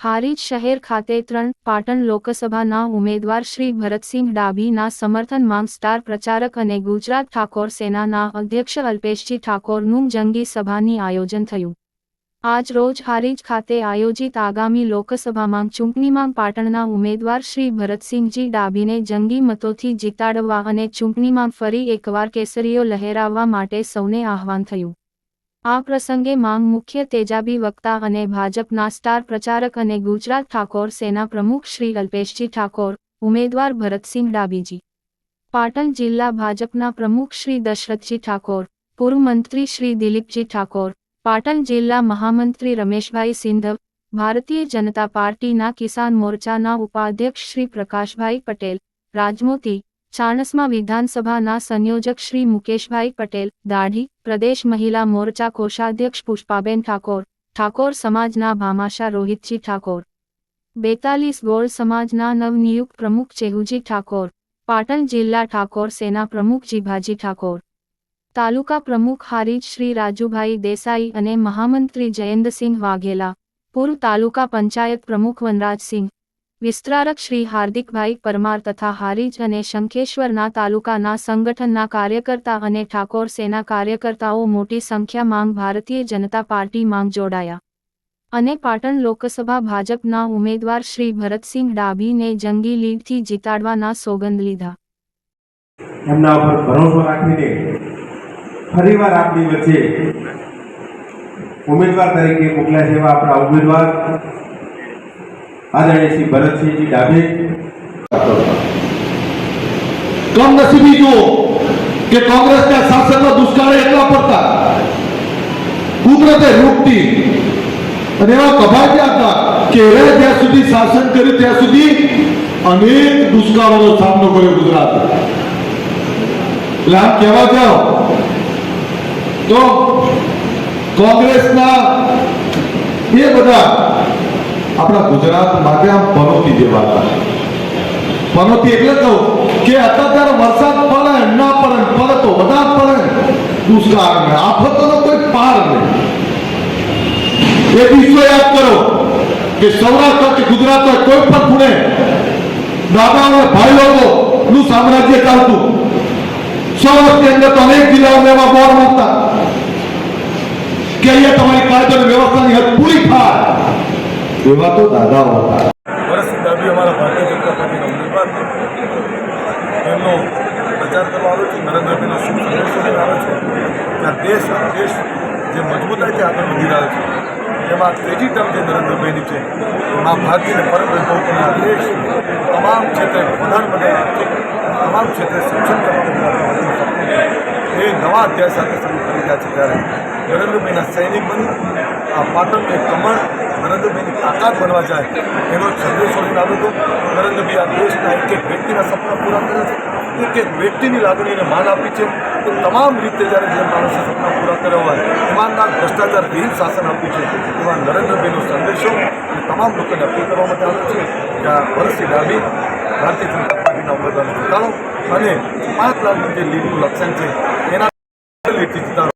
હારીજ શહેર ખાતે ત્રણ પાટણ લોકસભાના ઉમેદવાર શ્રી ભરતસિંહ ડાભીના સમર્થનમાં સ્ટાર પ્રચારક અને ગુજરાત ઠાકોર સેનાના અધ્યક્ષ અલ્પેશજી ઠાકોરનું જંગી સભાની આયોજન થયું. આજ રોજ હારીજ ખાતે આયોજિત આગામી લોકસભામાં ચૂંટણીમાં પાટણના ઉમેદવાર શ્રી ભરતસિંહજી ડાભીને જંગી મતોથી જીતાડવા અને ચૂંટણીમાં ફરી એકવાર કેસરીઓ લહેરાવવા માટે સૌને આહવાન થયું. આ પ્રસંગે માંગ મુખ્ય તેજાબી વક્તા અને ભાજપના સ્ટાર પ્રચારક અને ગુજરાત ઠાકોર સેના પ્રમુખ શ્રી અલ્પેશજી ઠાકોર, ઉમેદવાર ભરતસિંહ ડાબીજી પાટણ જિલ્લા ભાજપના પ્રમુખ શ્રી દશરથજી ઠાકોર, પૂર્વ મંત્રી શ્રી દિલીપજી ઠાકોર, પાટણ જિલ્લા મહામંત્રી રમેશભાઈ સિંધવ, ભારતીય જનતા પાર્ટીના કિસાન મોરચાના ઉપાધ્યક્ષ શ્રી પ્રકાશભાઈ પટેલ, રાજમોતી ચાણસ્મા વિધાનસભાના સંયોજક શ્રી મુકેશભાઈ પટેલ, દાઢી, પ્રદેશ મહિલા મોરચા કોષાધ્યક્ષ પુષ્પાબેન ઠાકોર ઠાકોર સમાજના ભામાશા રોહિતજી ઠાકોર. બેતાલીસ ગોળ સમાજના નવનિયુક્ત પ્રમુખ ચેહુજી ઠાકોર. પાટણ જિલ્લા ઠાકોર સેના પ્રમુખ જીભાજી ઠાકોર. તાલુકા પ્રમુખ હારીજ શ્રી રાજુભાઈ દેસાઈ અને મહામંત્રી જયેન્દ્રસિંહ વાઘેલા. પૂર્વ તાલુકા પંચાયત પ્રમુખ વનરાજસિંહ. વિસ્તરારક શ્રી હાર્દિકભાઈ પરમાર તથા હારીજ અને શંખેશ્વરના તાલુકાના સંગઠનના કાર્યકર્તા અને ઠાકોર સેના કાર્યકર્તાઓ મોટી સંખ્યામાં ભારતીય જનતા પાર્ટી માંગ જોડાયા. અને પાટણ લોકસભા ભાજપના ઉમેદવાર શ્રી ભરતસિંહ ડાભીને જંગી લીડથી જીતાડવાના સોગંદ લીધા. એમના ઉપર ભરોસો રાખીને ફરીવાર આપની વચ્ચે ઉમેદવાર તરીકે મોકલ્યા છે આપણા ઉમેદવાર આદરણીય શ્રી ભરતસિંહજી ડાભે. કમનસીબી જુઓ કે કોંગ્રેસના શાસનમાં દુષ્કાળ એટલા પડતા. કુદરતે રૂપતી અને એવા કભાટ્યા હતા કે એ જ્યાં સુધી શાસન કર્યું ત્યાં સુધી અનેક દુષ્કાળોનો સામનો કર્યો ગુજરાત. એટલે આમ કહેવા જાઓ તો કોંગ્રેસના એ બધા આપણા ગુજરાત માટે આમ પનોતી જેવા હતા પનોતી એટલે કહું કે અત્યારે વરસાદ પડે, ના પડે પડે તો પડે. દુષ્કાળ આફતોનો કોઈ પાર નહીં. એ દિવસો યાદ કરો કે સૌરાષ્ટ્ર કે ગુજરાત હોય કોઈ પણ ખૂણે દાદા અને ભાઈ લોકો નું સામ્રાજ્ય ચાલતું. સૌરાષ્ટ્રની અંદર તો અનેક જિલ્લાઓમાં એવા બોર મૂકતા કે અહીંયા તમારી કાર્યક્રમ વ્યવસ્થાની હદ પૂરી થાય. એવા તો દાદાઓ હતા. વરસથી દાબી અમારા ભારતીય જનતા પાર્ટીના ઉમેદવાર એમનો પ્રચાર છે નરેન્દ્રભાઈનો શુભ સંદેશો આવે છે. કે આ દેશ દેશ જે મજબૂતાઈથી આગળ વધી રહ્યો છે, એમાં ત્રીજી જે નરેન્દ્રભાઈની છે મા ભારતીને વૈભવપૂર્ણ દેશ તમામ ક્ષેત્રે પ્રધાનમંત્રી તમામ ક્ષેત્રે સક્ષમ. એ નવા અધ્યાય સાથે શરૂ કરી છે ત્યારે નરેન્દ્રભાઈના સૈનિક બની આ પાટણનું એક કમળ નરેન્દ્રભાઈની તાકાત બનવા જાય એનો સંદેશો લઈને આવ્યો હતો. નરેન્દ્રભાઈ આ દેશના એક એક વ્યક્તિના સપના પૂરા કરે છે. એક એક વ્યક્તિની લાગણીને માન આપી છે. તો તમામ રીતે જ્યારે જે માણસે સપના પૂરા કર્યા હોય, ઈમાનદાર, ભ્રષ્ટાચાર વિહીન શાસન આપ્યું છે, એવા નરેન્દ્રભાઈનો સંદેશો અને તમામ લોકોને અપીલ કરવા માટે આવ્યો છે કે આ વર્ષથી ડાબી ભારતીય જનતા પાર્ટીના ઉમેદવારને જીતાડો અને પાંચ લાખનું જે લીડનું લક્ષણ છે, એના જીતાડો.